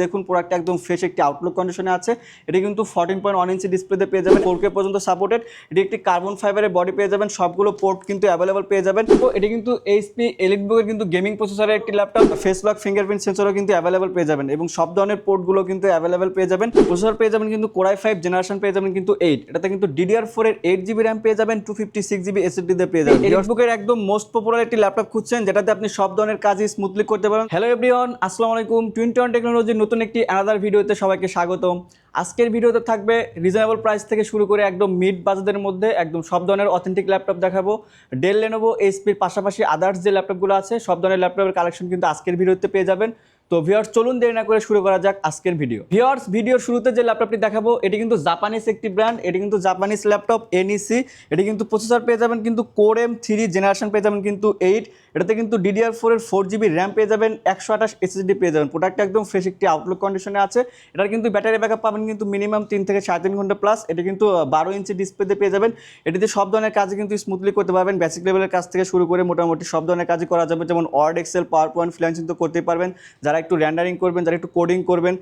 দেখুন প্রোডাক্ট একদম ফ্রেশ একটি আউটলুক কন্ডিশনে আছে। এটি কিন্তু ফোরটিন পয়েন্ট ওয়ান ইঞ্চি ডিসপ্লেতে পেয়ে যাবেন ফোর কে পর্যন্ত সাপোর্টেড এটি একটি কার্বন ফাইবারের বডি পেয়ে যাবেন সবগুলো পোর্ট কিন্তু অ্যাভেলেবল পেয়ে যাবেন। তো এটি কিন্তু এইচপি এলিটবুকের কিন্তু গেমিং প্রসেসরের একটি ল্যাপটপ ফেস লক ফিঙ্গারপ্রিন্ট সেন্সরও কিন্তু অ্যাভেলেবল পেয়ে যাবেন এবং সব ধরনের পোর্টগুলো কিন্তু অ্যাভেলেবল পেয়ে যাবেন। প্রসেসর পেয়ে যাবেন কিন্তু কোরাই ফাইভ জেনারেশন পেয়ে যাবেন কিন্তু এইট এটাতে কিন্তু ডিডিআর ফোর এর এইট জিবি র্যাম পেয়ে যাবেন টু ফিফটি সিক্স জিবি এসএসডিতে পেয়ে যাবেন। এলিটবুকের একদম মোস্ট পপুলার একটি ল্যাপটপ খুঁজছেন যেটাতে আপনি সব ধরনের কাজই স্মুথলি করতে পারেন হ্যালো এভরিওয়ান আসসালামু আলাইকুম। টোয়েন্টি ওয়ান নতুন একটি আনাদার ভিডিওতে সবাইকে স্বাগতম। আজকের ভিডিওতে থাকবে রিজনেবল প্রাইস থেকে শুরু করে একদম মিড বাজারের মধ্যে একদম সব ধরনের অথেন্টিক ল্যাপটপ দেখাবো। ডেল লেনোভো এইচপির পাশাপাশি আদার্স যে ল্যাপটপগুলো আছে, সব ধরনের ল্যাপটপের কালেকশন কিন্তু আজকের ভিডিওতে পেয়ে যাবেন। তো ভিওর্স চলুন দেরি না করে শুরু করা যাক আজকের ভিডিও ভিওর্স ভিডিওর শুরুতে যে ল্যাপটপটি দেখাবো, এটি কিন্তু জাপানিজ একটি ব্র্যান্ড এটি কিন্তু জাপানিজ ল্যাপটপ এনইসি এটি কিন্তু প্রসেসর পেয়ে যাবেন কিন্তু কোর এম থ্রি জেনারেশন পেয়ে যাবেন কিন্তু এইট এটাতে কিন্তু ডিডিআর ফোর এর ফোর জিবি র্যাম পেয়ে যাবেন, একশো আঠাশ এসএসডি পেয়ে যাবেন। প্রোডাক্ট একদম ফ্রেশ একটি আউটলুক কন্ডিশনে আছে। এটার কিন্তু ব্যাটারি ব্যাকআপ পাবেন কিন্তু মিনিমাম তিন থেকে সাড়ে তিন ঘণ্টা প্লাস এটি কিন্তু বারো ইঞ্চি ডিসপ্লেতে পেয়ে যাবেন। এটিতে সব ধরনের কাজই কিন্তু স্মুথলি করতে পারবেন। বেসিক লেভেলের কাজ থেকে শুরু করে মোটামুটি সব ধরনের কাজই করা যাবে। যেমন Word Excel PowerPoint freelancing তো করতে পারবেন। যারা একটু র্যান্ডারিং করবেন, যারা একটু কোডিং করবেন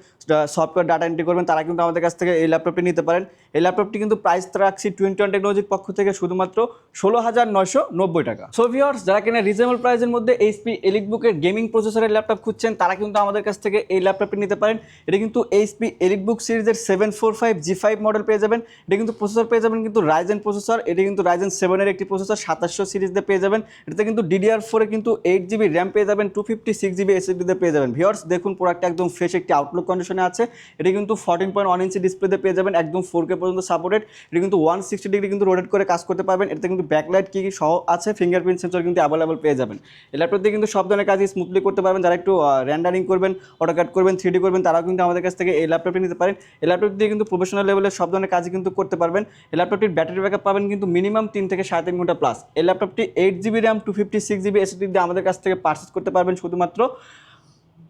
সফটওয়্যার ডাটা এন্ট্রি করবেন, তারা কিন্তু আমাদের কাছ থেকে এই ল্যাপটপটি নিতে পারেন। এই ল্যাপটপটি কিন্তু প্রাইস রাখছি টোয়েন্টি ওয়ান টেকনোলজির পক্ষ থেকে শুধুমাত্র ষোলো হাজার নয়শো নব্বই টাকা। সো ভিওর্স যারা কিনা রিজনেবল প্রাইসের মধ্যে এইচপি এলিটবুকের গেমিং প্রসেসরের ল্যাপটপ খুঁজছেন, তারা কিন্তু আমাদের কাছ থেকে এই ল্যাপটপটি নিতে পারেন। এটা কিন্তু এইচপি এলিটবুক সিরিজের seven four five G five model পেয়ে যাবেন। এটা কিন্তু প্রসেসর পেয়ে যাবেন কিন্তু রাইজেন প্রসেসর এটি কিন্তু রাইজেন সেভেনের একটি প্রসেসর সাতাশশো সিরিজে পেয়ে যাবেন। এটাতে কিন্তু ডিডিআর ফোরে কিন্তু এইট জিবি র্যাম পেয়ে যাবেন টু ফিফটি সিক্স জিবি এসএসডিতে পেয়ে যাবেন। ভিওর্স দেখুন প্রোডাক্ট একদম ফ্রেশ একটি আউটলুক কন্ডিশনে আছে। এটা কিন্তু ফোরটিন পয়েন্ট ওয়ান ইঞ্চি ডিসপ্লেতে পেয়ে যাবেন, একদম ফোর কে পর্যন্ত সাপোর্টেড এটা কিন্তু ওয়ান সিক্সটি ডিগ্রি কিন্তু রোটেট করে কাজ করতে পারবেন। এটাতে কিন্তু ব্যাকলাইট কী কী সহ আছে ফিঙ্গারপ্রিন্ট সেন্সর কিন্তু অ্যাভেলেবল পেয়ে যাবেন। এই ল্যাপটপ দিয়ে কিন্তু সব ধরনের কাজই স্মুথলি করতে পারবেন। যারা একটু র্যান্ডারিং করবেন অটোকাট করবেন থ্রি করবেন, তারাও কিন্তু আমাদের কাছ থেকে এই ল্যাপটপটি নিতে পারেন। এই ল্যাপটপ দিয়ে কিন্তু প্রফেশনাল লেভেলের সব ধরনের কাজই কিন্তু করতে পারবেন। এই ল্যাপটপটির ব্যাটারি ব্যাকআপ পাবেন কিন্তু মিনিমাম তিন থেকে সাড়ে তিন ঘণ্টা প্লাস এই ল্যাপটপটি eight GB RAM two fifty six GB SSD দিয়ে আমাদের কাছ থেকে পারচেস করতে পারবেন শুধুমাত্র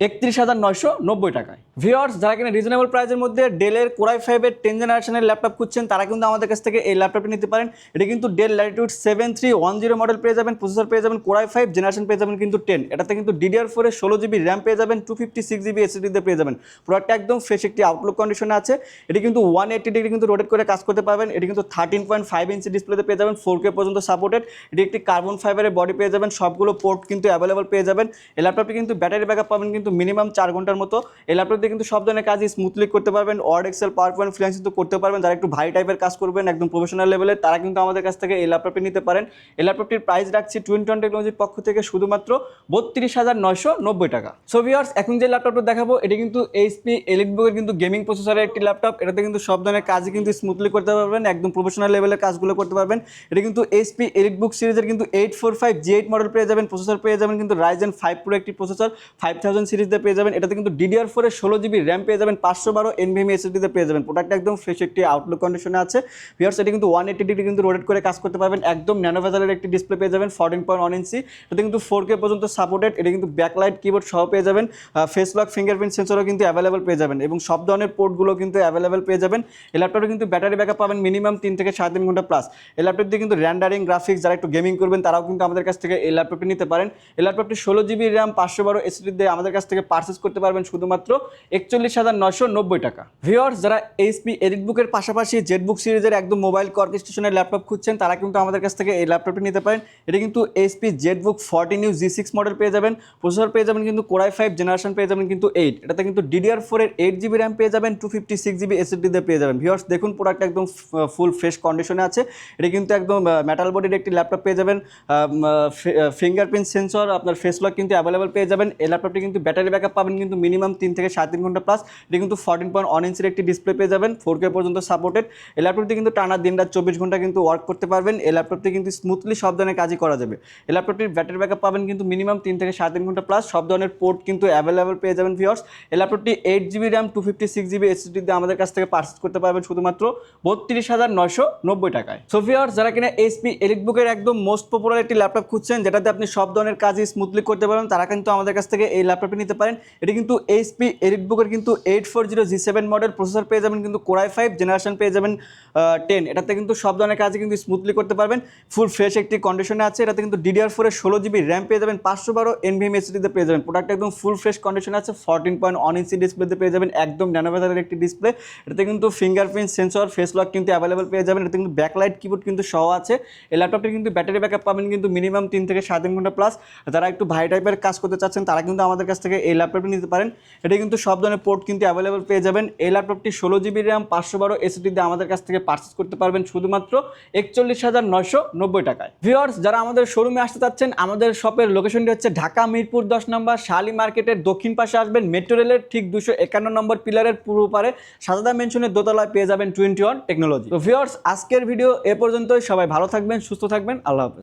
একত্রিশ হাজার নয়শো নব্বই টাকায়। ভিওর্স যারা কিনা রিজনেবল প্রাইসের মধ্যে ডেলের কোরাই ফাইভের টেন জেনারেশনের ল্যাপটপ খুঁজছেন, তারা কিন্তু আমাদের কাছ থেকে এই ল্যাপটপটি নিতে পারেন। এটা কিন্তু Dell Latitude seven three one zero model পেয়ে যাবেন প্রসেসর পেয়ে যাবেন কোরাই ফাইভ জেনারেশন পেয়ে যাবেন কিন্তু টেন এটাতে কিন্তু ডিডিআর ফোরে ষোলো জিবি র্যাম পেয়ে যাবেন টু ফিফটি সিক্স জিবি এসএসডিতে পেয়ে যাবেন। প্রোডাক্ট একদম ফ্রেশ একটি আউটলুক কন্ডিশনে আছে। এটি কিন্তু ওয়ান এইটি ডিগ্রি কিন্তু রোটেট করে কাজ করতে পারবেন। এটি কিন্তু থার্টিন পয়েন্ট ফাইভ ইঞ্চি ডিসপ্লেতে পেয়ে যাবেন ফোর কে পর্যন্ত সাপোর্টেড এটি একটি কার্বন ফাইবারের বডি পেয়ে যাবেন, সবগুলো পোর্ট কিন্তু অ্যাভেলেবল পেয়ে যাবেন। এই ল্যাপটপটি কিন্তু ব্যাটারি ব্যাকআপ পাবেন কিন্তু মিনিমাম চার ঘণ্টার মতো। এই ল্যাপটপ দিয়ে কিন্তু সব ধরনের কাজই স্মুথলি করতে পারবেন। Word Excel PowerPoint freelancing তো করতে পারবেন। যারা একটু ভাই টাইপের কাজ করবেন, একদম প্রফেশনাল লেভেলের তারা কিন্তু আমাদের কাছ থেকে এই ল্যাপটপটি নিতে পারেন। এই ল্যাপটপটির প্রাইস রাখছি টোয়েন্টি ওয়ান টেকনোলজির পক্ষ থেকে শুধুমাত্র বত্রিশ হাজার নয়শো নব্বই টাকা। সো এখন যে ল্যাপটপটা দেখাবো, এটি কিন্তু এইচপি এলিটবুকের কিন্তু গেমিং প্রসেসরের একটি ল্যাপটপ এটাতে কিন্তু সব ধরনের কাজই কিন্তু স্মুথলি করতে পারবেন, একদম প্রফেশনাল লেভেলের কাজগুলো করতে পারবেন। এটা কিন্তু এইচপি এলিটবুক সিরিজের কিন্তু eight four five G eight model পেয়ে যাবেন প্রসেসর পেয়ে যাবেন কিন্তু রাইজেন ফাইভ প্রো একটি প্রসেসর ফাইভ থাউজেন্ড সিরিজে পেয়ে যাবেন। এটাতে কিন্তু ডিডিআর ফোরের ষোলো জিবি র্যাম পেয়ে যাবেন, পাঁচশো বারো এনভিএম এসএসডিতে পেয়ে যাবেন। প্রোডাক্ট একদম ফ্রেশ একটি আউটলুক কন্ডিশনে আছে। ভিওর্স এটি কিন্তু ওয়ান এইটি ডিগ্রি কিন্তু রোটেট করে কাজ করতে পারবেন। একদম ন্যানো ভেজালের একটি ডিসপ্লে পেয়ে যাবেন ফোরটিন পয়েন্ট ওয়ান ইঞ্চি এটাতে কিন্তু ফোর কে পর্যন্ত সাপোর্টেড এটা কিন্তু ব্যাকলাইট কিবোর্ড সহ পেয়ে যাবেন। ফেস লক ফিঙ্গারপ্রিন্ট সেন্সরও কিন্তু অ্যাভেলেবল পেয়ে যাবেন এবং সব ধরনের পোর্টগুলো কিন্তু অ্যাভেলেবল পেয়ে যাবেন। এই ল্যাপটপে কিন্তু ব্যাটারি ব্যাকআপ পাবেন মিনিমাম তিন থেকে সাড়ে তিন ঘণ্টা প্লাস এই ল্যাপটপ দিয়ে কিন্তু র্যান্ডারিং গ্রাফিক্স যারা একটু গেমিং করবেন, তারাও কিন্তু আমাদের কাছ থেকে এই ল্যাপটপটি নিতে পারেন। এই ল্যাপটপটি ষোলো জিবি র্যাম পাঁচশো বারো এসডি দিয়ে আমাদের কাছ থেকে পারচেস করতে পারবেন শুধুমাত্র একচল্লিশ হাজার নশো নব্বই টাকা। ভিওর্স যারা এইচপি এডিটবুকের পাশাপাশি জেড বুক সিরিজের একদম মোবাইল কর্কেস্টেশনের ল্যাপটপ খুঁজছেন, তারা কিন্তু আমাদের কাছ থেকে এই ল্যাপটপটি নিতে পারেন। এটা কিন্তু HP ZBook forty new G six model পেয়ে যাবেন। প্রসেসর পেয়ে যাবেন কিন্তু কোরাই ফাইভ জেনারেশন পেয়ে যাবেন কিন্তু এইট এটাতে কিন্তু ডিডিআর ফোরের এইট জিবি র্যাম পেয়ে যাবেন টু ফিফটি সিক্স জিবি এসএসডিতে পেয়ে যাবেন। ভিওর্স দেখুন প্রোডাক্ট একদম ফুল ফ্রেশ কন্ডিশনে আছে। এটা কিন্তু একদম মেটাল বডির একটি ল্যাপটপ পেয়ে যাবেন। ফিঙ্গারপ্রিন্ট সেন্সর আপনার ফেস লক কিন্তু অ্যাভেলেবল পেয়ে যাবেন। এই ল্যাপটপটি কিন্তু ব্যাকআপ পাবেন কিন্তু মিনিমাম তিন থেকে সাড়ে তিন ঘণ্টা প্লাস এটা কিন্তু ফোরটিন পয়েন্ট ওয়ান ইঞ্চের একটি ডিসপ্লে পেয়ে যাবেন ফোর কে পর্যন্ত সাপোর্টেড এই ল্যাপটপটি কিন্তু টানা দিন রাত চব্বিশ ঘণ্টা কিন্তু ওয়ার্ক করতে পারবেন। এই ল্যাপটপটি কিন্তু স্মুথলি সব ধরনের কাজই করা যাবে। এই ল্যাপটপটির ব্যাটারি ব্যাকআপ পাবেন কিন্তু মিনিমাম তিন থেকে সাড়ে তিন ঘণ্টা প্লাস সব ধরনের পোর্ট কিন্তু অ্যাভেলেবল পেয়ে যাবেন ভিওর্স এই ল্যাপটপটি eight GB RAM two fifty six GB SSD দিয়ে আমাদের কাছ থেকে পারচেস করতে পারবেন শুধুমাত্র বত্রিশ হাজার নয়শো নব্বই টাকায়। সো ভিওর্স যারা কিনা এইচপি এলিটবুকের একদম মোস্ট পপুলার একটি ল্যাপটপ খুঁজছেন, যেটাতে আপনি সব ধরনের কাজই স্মুথলি করতে পারবেন, তারা কিন্তু আমাদের কাছ থেকে এই ল্যাপটপটি নিতে পারেন। এটা কিন্তু এইচপি এলিট বুকের কিন্তু eight four zero G seven model processor পেয়ে যাবেন কিন্তু কোরাই ফাইভ জেনারেশন পেয়ে যাবেন টেন এটাতে কিন্তু সব ধরনের কাজে কিন্তু স্মুথলি করতে পারবেন। ফুল ফ্রেশ একটি কন্ডিশনে আছে। এটাতে কিন্তু ডিডিআর ফোরের ষোলো জিবি র্যাম পেয়ে যাবেন, পাঁচশো বারো এনভিএম এসিডিতে পেয়ে যাবেন। প্রোডাক্ট একদম ফুল ফ্রেশ কন্ডিশনে আছে ফোরটিন পয়েন্ট ওয়ান ইঞ্চি ডিসপ্লেতে পেয়ে যাবেন, একদম ন্যানোভেজারের একটি ডিসপ্লে এটাতে কিন্তু ফিঙ্গারপ্রিন্ট সেন্সর ফেস লক কিন্তু অ্যাভেলেবল পেয়ে যাবেন। এটাতে কিন্তু ব্যাকলাইট কিবোর্ড কিন্তু সহ আছে। এই ল্যাপটপটি কিন্তু ব্যাটারি ব্যাকআপ পাবেন কিন্তু মিনিমাম তিন থেকে সাত তিন ঘণ্টা প্লাস যারা একটু ভাই টাইপের কাজ করতে চাচ্ছেন, তারা কিন্তু আমাদের কাছ থেকে এই ল্যাপটপটি নিতে পারেন। এটা কিন্তু সব ধরনের পোর্ট কিন্তু অ্যাভেলেবল পেয়ে যাবেন। এই ল্যাপটপটি ষোলো জিবি র্যাম পাঁচশো বারো এসিডি দিয়ে আমাদের কাছ থেকে পারচেস করতে পারবেন শুধুমাত্র একচল্লিশ হাজার নয়শো নব্বই টাকায়। ভিওর্স যারা আমাদের শোরুমে আসতে চাচ্ছেন, আমাদের শপের লোকেশনটি হচ্ছে ঢাকা মিরপুর দশ নম্বর, শালি মার্কেটের দক্ষিণ পাশে আসবেন। মেট্রো রেলের ঠিক দুশো একান্ন নম্বর পিলারের পূর্ব পারে সাদাদা মেনশনের দোতলায় পেয়ে যাবেন টোয়েন্টি ওয়ান টেকনোলজি তো ভিওর্স আজকের ভিডিও এ পর্যন্তই। সবাই ভালো থাকবেন, সুস্থ থাকবেন। আল্লাহ হাফেজ।